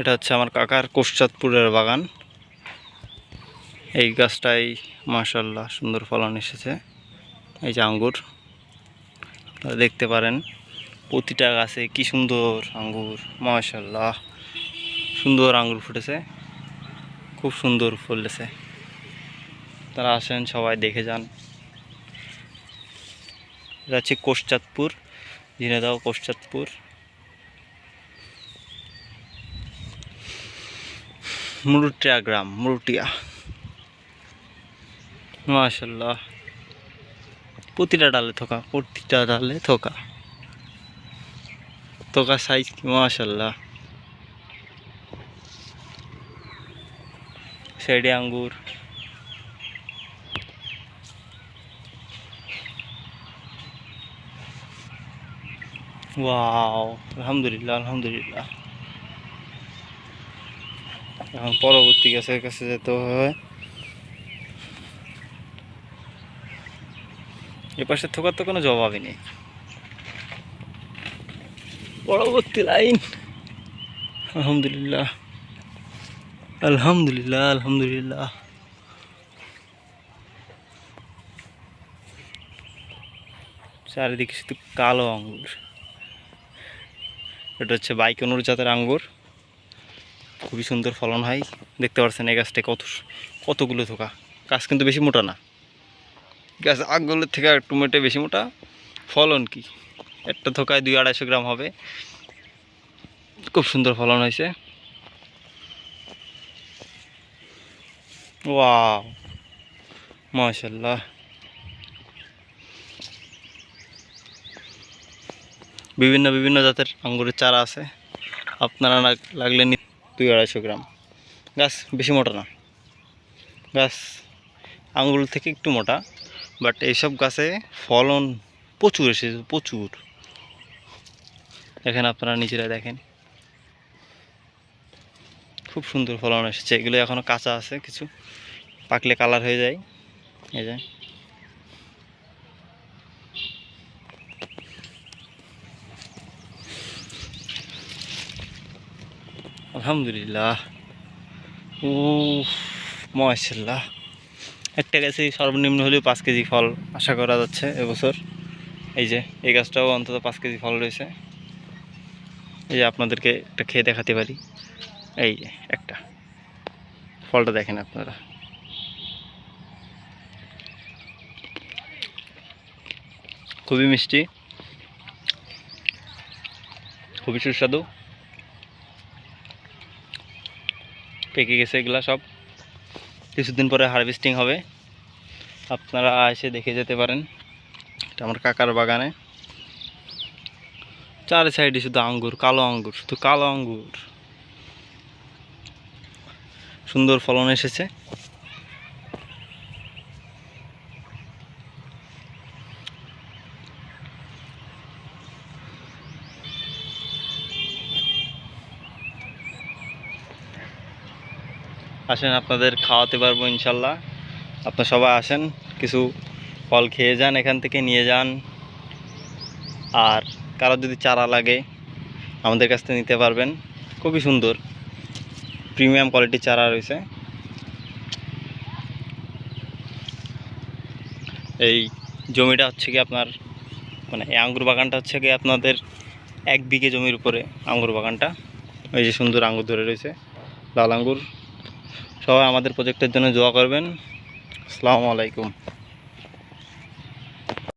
এটা হচ্ছে আমার কাকার কোষচাঁদপুরের বাগান। এই গাছটাই মাশাল্লাহ সুন্দর ফলন এসেছে। এই যে আঙ্গুর, আপনারা দেখতে পারেন প্রতিটা গাছে কি সুন্দর আঙ্গুর মাশাল্লাহ সুন্দর আঙ্গুর ফুটেছে, খুব সুন্দর ফুলেছে। তারা আসেন, সবাই দেখে যান। এটা হচ্ছে কোষচাঁদপুর ঝিনেদাও কোষচাঁদপুর মুরুটিয়া গ্রাম মুরুটিয়া মাশাল্লাহ প্রতিটা ডালে থোকা, প্রতিটা ডালে থোকা। থোকা সাইজ কি মাশাল্লাহ সাইডে আঙ্গুর। ওয়াও আলহামদুলিল্লাহ আলহামদুলিল্লাহ। এখন পরবর্তী গাছের কাছে যেতে হবে। এ পাশে থোকার তো কোনো জবাবই নেই। পরবর্তী লাইন। আলহামদুলিল্লাহ। আলহামদুলিল্লাহ আলহামদুলিল্লাহ। চারিদিকে শুধু কালো আঙ্গুর। এটা হচ্ছে বাইকনুর জাতের আঙ্গুর। খুবই সুন্দর ফলন হয়। দেখতে পাচ্ছেন এই গাছটা কত কতগুলো থোকা গাছ কিন্তু বেশি মোটা না। গাছ আঙ্গুলের থেকে একটু মেটে বেশি মোটা। ফলন কি? একটা থোকায় দুই আড়াইশো গ্রাম হবে। খুব সুন্দর ফলন হয়েছে। ওয়াও। মাশাল্লাহ বিভিন্ন বিভিন্ন জাতের আঙ্গুরের চারা আছে। আপনারা লাগ- লাগলে দুই আড়াইশো গ্রাম। গাছ বেশি মোটা না। গাছ আঙুল থেকে একটু মোটা বাট এইসব গাছে ফলন প্রচুর এসেছে, প্রচুর। এখানে আপনারা নিজেরা দেখেন। খুব সুন্দর ফলন এসেছে। এগুলো এখনও কাঁচা আছে, কিছু পাকলে কালার হয়ে যায়। এই যে। আলহামদুলিল্লাহ। ও মাশাল্লাহ একটা গাছে সর্বনিম্ন হলেও পাঁচ কেজি ফল আশা করা যাচ্ছে এবছর। এই যে, এই গাছটাও অন্তত পাঁচ কেজি ফল রয়েছে। এই যে আপনাদেরকে একটা খেয়ে দেখাতে পারি। এই যে, একটা। ফলটা দেখেন আপনারা। খুবই মিষ্টি। খুবই সুস্বাদু। পেকে গেছে এগুলা সব। কিছুদিন পরে হারভেস্টিং হবে। আপনারা এসে দেখে যেতে পারেন। এটা আমার কাকার বাগানে। চার সাইডে শুধু আঙ্গুর, কালো আঙ্গুর, শুধু কালো আঙ্গুর। সুন্দর ফলন এসেছে। আসেন, আপনাদের খাওয়াতে পারব ইনশাল্লাহ। আপনার সবাই আসেন, কিছু ফল খেয়ে যান, এখান থেকে নিয়ে যান। আর কারও যদি চারা লাগে, আমাদের কাছ থেকে নিতে পারবেন। খুবই সুন্দর, প্রিমিয়াম কোয়ালিটির চারা রয়েছে। এই জমিটা হচ্ছে কি আপনার মানে এই আঙ্গুর বাগানটা হচ্ছে কি আপনাদের এক বিঘে জমির উপরে আঙ্গুর বাগানটা। ওই যে সুন্দর আঙ্গুর ধরে রয়েছে, লাল আঙ্গুর। সবাই আমাদের প্রজেক্টের জন্য দোয়া করবেন। আসসালামু আলাইকুম।